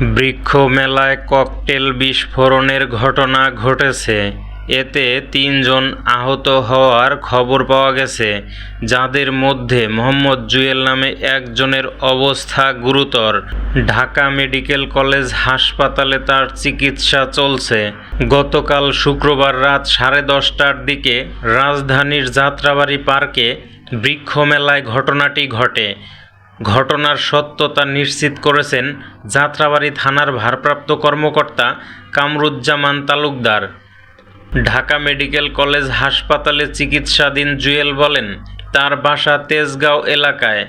বৃক্ষ মেলায় ককটেল বিস্ফোরণের ঘটনা ঘটেছে। এতে তিনজন আহত হওয়ার খবর পাওয়া গেছে, যাদের মধ্যে মোহাম্মদ জুয়েল নামে একজনের অবস্থা গুরুতর। ঢাকা মেডিকেল কলেজ হাসপাতালে তার চিকিৎসা চলছে। গতকাল শুক্রবার রাত সাড়ে দশটার দিকে রাজধানীর যাত্রাবাড়ি পার্কে বৃক্ষ মেলায় ঘটনাটি ঘটে। ঘটনার সত্যতা নিশ্চিত করেছেন যাত্রাবাড়ি থানার ভারপ্রাপ্ত কর্মকর্তা কামরুজ্জামান তালুকদার। ঢাকা মেডিকেল কলেজ হাসপাতালে চিকিৎসাধীন জুয়েল বলেন, তার বাসা তেজগাঁও এলাকায়।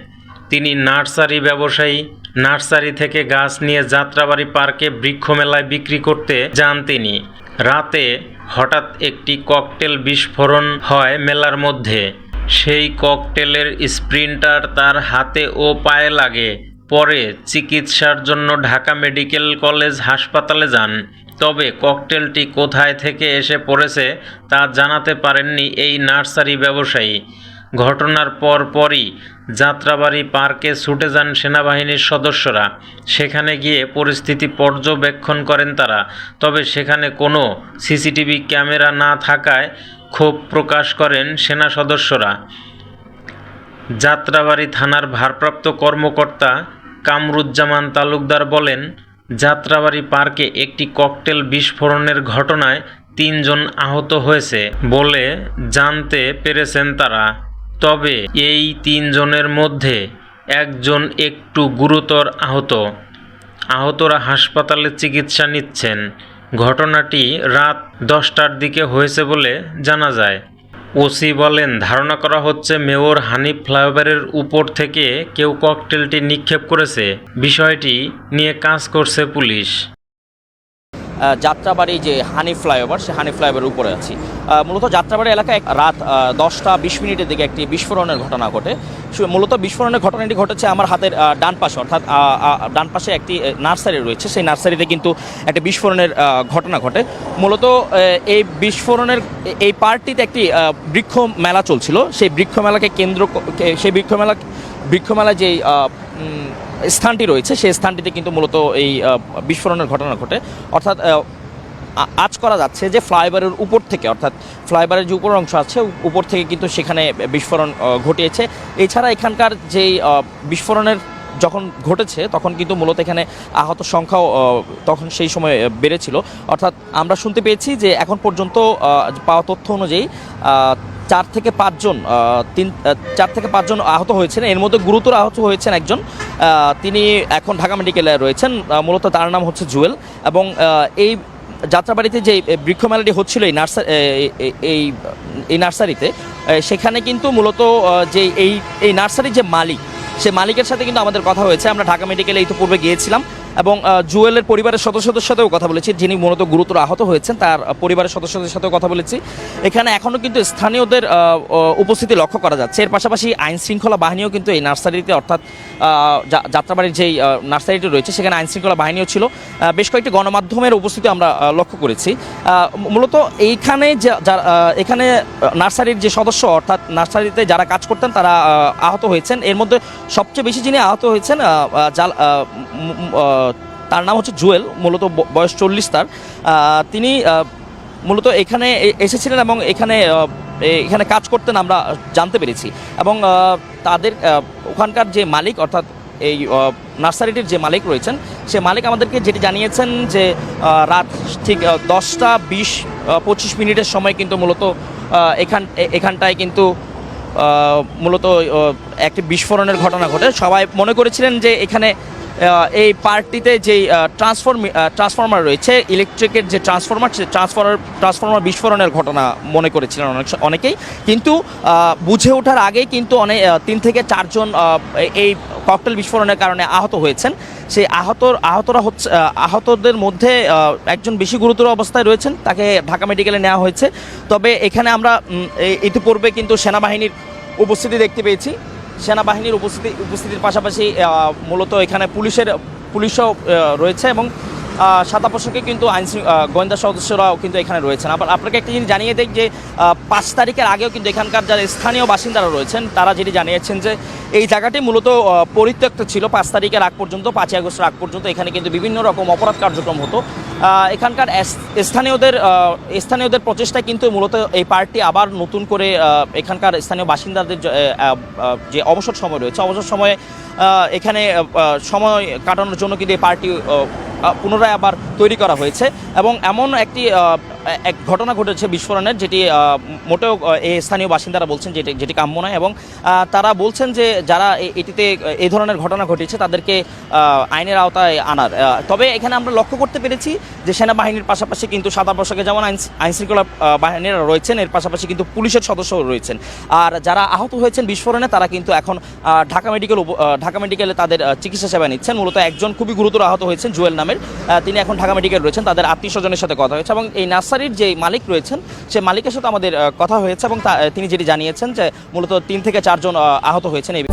তিনি নার্সারি ব্যবসায়ী। নার্সারি থেকে গাছ নিয়ে যাত্রাবাড়ি পার্কে বৃক্ষমেলায় বিক্রি করতে যান তিনি। রাতে হঠাৎ একটি ককটেল বিস্ফোরণ হয় মেলার মধ্যে। সেই ককটেলের স্প্রিন্টার তার হাতে ও পায়ে লাগে। পরে চিকিৎসার জন্য ঢাকা মেডিকেল কলেজ হাসপাতালে যান। তবে ককটেলটি কোথায় থেকে এসে পড়েছে তা জানাতে পারেননি এই নার্সারি ব্যবসায়ী। ঘটনার পরপরই যাত্রাবাড়ি পার্কে ছুটে যান সেনাবাহিনীর সদস্যরা। সেখানে গিয়ে পরিস্থিতি পর্যবেক্ষণ করেন তারা। তবে সেখানে কোনো সিসিটিভি ক্যামেরা না থাকায় ক্ষোভ প্রকাশ করেন সেনা সদস্যরা। যাত্রাবাড়ি থানার ভারপ্রাপ্ত কর্মকর্তা কামরুজ্জামান তালুকদার বলেন, যাত্রাবাড়ি পার্কে একটি ককটেল বিস্ফোরণের ঘটনায় তিনজন আহত হয়েছে বলে জানতে পেরেছেন তারা। তবে এই তিনজনের মধ্যে একজন একটু গুরুতর আহত। আহতরা হাসপাতালে চিকিৎসা নিচ্ছেন। ঘটনাটি রাত দশটার দিকে হয়েছে বলে জানা যায়। ওসি বলেন, ধারণা করা হচ্ছে মেয়র হানিফ ফ্লাইওভারের উপর থেকে কেউ ককটেলটি নিক্ষেপ করেছে। বিষয়টি নিয়ে কাজ করছে পুলিশ। যাত্রাবাড়ি যে হানি ফ্লাইওভার, সে হানি ফ্লাইওভারের উপরে আছি। মূলত যাত্রাবাড়ি এলাকায় রাত দশটা বিশ মিনিটের দিকে একটি বিস্ফোরণের ঘটনা ঘটে। মূলত বিস্ফোরণের ঘটনাটি ঘটেছে আমার হাতের ডান পাশে, অর্থাৎ ডান পাশে একটি নার্সারি রয়েছে। সেই নার্সারিতে কিন্তু একটা বিস্ফোরণের ঘটনা ঘটে। মূলত এই বিস্ফোরণের, এই পার্কটিতে একটি বৃক্ষ মেলা চলছিল। সেই বৃক্ষ মেলাকে কেন্দ্র সেই বৃক্ষ মেলা বৃক্ষ মেলা যেই স্থানটি রয়েছে, সেই স্থানটিতে কিন্তু মূলত এই বিস্ফোরণের ঘটনা ঘটে। অর্থাৎ আজ করা যাচ্ছে যে ফ্লাইওভারের উপর থেকে, অর্থাৎ ফ্লাইওভারের যে উপর অংশ আছে উপর থেকে কিন্তু সেখানে বিস্ফোরণ ঘটিয়েছে। এছাড়া এখানকার যেই বিস্ফোরণের যখন ঘটেছে, তখন কিন্তু মূলত এখানে আহত সংখ্যাও তখন সেই সময় বেড়েছিল। অর্থাৎ আমরা শুনতে পেয়েছি যে এখন পর্যন্ত পাওয়া তথ্য অনুযায়ী চার থেকে পাঁচজন তিন চার থেকে পাঁচজন আহত হয়েছেন। এর মধ্যে গুরুতর আহত হয়েছেন একজন তিনি এখন ঢাকা মেডিকেলে রয়েছেন মূলত তার নাম হচ্ছে জুয়েল এবং এই যাত্রাবাড়িতে যে বৃক্ষ মেলাটি হচ্ছিল এই নার্সারি এই এই নার্সারিতে সেখানে কিন্তু মূলত যে এই এই নার্সারির যে মালিক, সে মালিকের সাথে কিন্তু আমাদের কথা হয়েছে। আমরা ঢাকা মেডিকেলে ইতিপূর্বে গিয়েছিলাম। এবং জুয়েলের পরিবারের সদস্যদের সাথেও কথা বলেছি, যিনি মূলত গুরুতর আহত হয়েছেন, তার পরিবারের সদস্যদের সাথেও কথা বলেছি। এখানে এখনও কিন্তু স্থানীয়দের উপস্থিতি লক্ষ্য করা যাচ্ছে। এর পাশাপাশি আইন শৃঙ্খলা বাহিনীও কিন্তু এই নার্সারিতে, অর্থাৎ যাত্রাবাড়ির যেই নার্সারিটি রয়েছে, সেখানে আইন শৃঙ্খলা বাহিনীও ছিল। বেশ কয়েকটি গণমাধ্যমের উপস্থিতি আমরা লক্ষ্য করেছি। মূলত এইখানে এখানে নার্সারির যে সদস্য, অর্থাৎ নার্সারিতে যারা কাজ করতেন, তারা আহত হয়েছেন। এর মধ্যে সবচেয়ে বেশি যিনি আহত হয়েছেন তার নাম হচ্ছে জুয়েল, মূলত বয়স চল্লিশ তার। তিনি মূলত এখানে এসেছিলেন এবং এখানে এখানে কাজ করতেন আমরা জানতে পেরেছি। এবং তাদের ওখানকার যে মালিক, অর্থাৎ এই নার্সারিটির যে মালিক রয়েছেন, সে মালিক আমাদেরকে যেটি জানিয়েছেন যে রাত ঠিক দশটা বিশ পঁচিশ মিনিটের সময় কিন্তু মূলত এখান এখানটায় কিন্তু মূলত একটি বিস্ফোরণের ঘটনা ঘটে। সবাই মনে করেছিলেন যে এখানে এই পার্কটিতে যেই ট্রান্সফর্ম ট্রান্সফর্মার রয়েছে ইলেকট্রিকের যে ট্রান্সফর্মার সে ট্রান্সফর্মার ট্রান্সফর্মার বিস্ফোরণের ঘটনা মনে করেছিলেন অনেক অনেকেই। কিন্তু বুঝে ওঠার আগেই কিন্তু অনেক তিন থেকে চারজন এই ককটেল বিস্ফোরণের কারণে আহত হয়েছেন। সেই আহত আহতরা হচ্ছে আহতদের মধ্যে একজন বেশি গুরুতর অবস্থায় রয়েছেন, তাকে ঢাকা মেডিকেলে নেওয়া হয়েছে। তবে এখানে আমরা ইতিপূর্বে কিন্তু সেনাবাহিনীর উপস্থিতি দেখতে পেয়েছি। সেনাবাহিনীর উপস্থিতি উপস্থিতির পাশাপাশি মূলত এখানে পুলিশের পুলিশও রয়েছে এবং সাদা পোশাকে কিন্তু আইন গোয়েন্দা সদস্যরাও কিন্তু এখানে রয়েছেন। আবার আপনাকে একটা জিনিস জানিয়ে দেখ যে পাঁচ তারিখের আগেও কিন্তু এখানকার যারা স্থানীয় বাসিন্দারা রয়েছেন তারা যেটি জানিয়েছেন যে এই জায়গাটি মূলত পরিত্যক্ত ছিল। পাঁচ তারিখের আগ পর্যন্ত পাঁচই আগস্টের আগ পর্যন্ত এখানে কিন্তু বিভিন্ন রকম অপরাধ কার্যক্রম হতো। এখানকার স্থানীয়দের স্থানীয়দের প্রচেষ্টায় কিন্তু মূলত এই পার্কটি আবার নতুন করে এখানকার স্থানীয় বাসিন্দাদের যে, অবসর সময় রয়েছে অবসর সময়ে এখানে সময় কাটানোর জন্য কিন্তু এই পার্কটি পুনরায় আবার তৈরি করা হয়েছে এবং এমন একটি এক ঘটনা ঘটেছে বিস্ফোরণের, যেটি মোটেও এই স্থানীয় বাসিন্দারা বলছেন যেটি যেটি কাম্য নয় এবং তারা বলছেন যে যারা এটিতে এই ধরনের ঘটনা ঘটেছে, তাদেরকে আইনের আওতায় আনার। তবে এখানে আমরা লক্ষ্য করতে পেরেছি যে সেনাবাহিনীর পাশাপাশি কিন্তু সাদা পোশাকে যেমন আইন আইন শৃঙ্খলা বাহিনীরা রয়েছেন, এর পাশাপাশি কিন্তু পুলিশের সদস্যও রয়েছেন। আর যারা আহত হয়েছেন বিস্ফোরণে, তারা কিন্তু এখন ঢাকা মেডিকেল ঢাকা মেডিকেলে তাদের চিকিৎসা সেবা নিচ্ছেন। মূলত একজন খুবই গুরুতর আহত হয়েছেন জুয়েল নামের তিনি এখন ঢাকা মেডিকেল রয়েছেন। তাদের আত্মীয় স্বজনের সাথে কথা হয়েছে এবং এই নার্সারির যে মালিক রয়েছেন, সে মালিকের সাথে আমাদের কথা হয়েছে এবং তিনি যেটি জানিয়েছেন যে মূলত তিন থেকে চারজন আহত হয়েছেন এই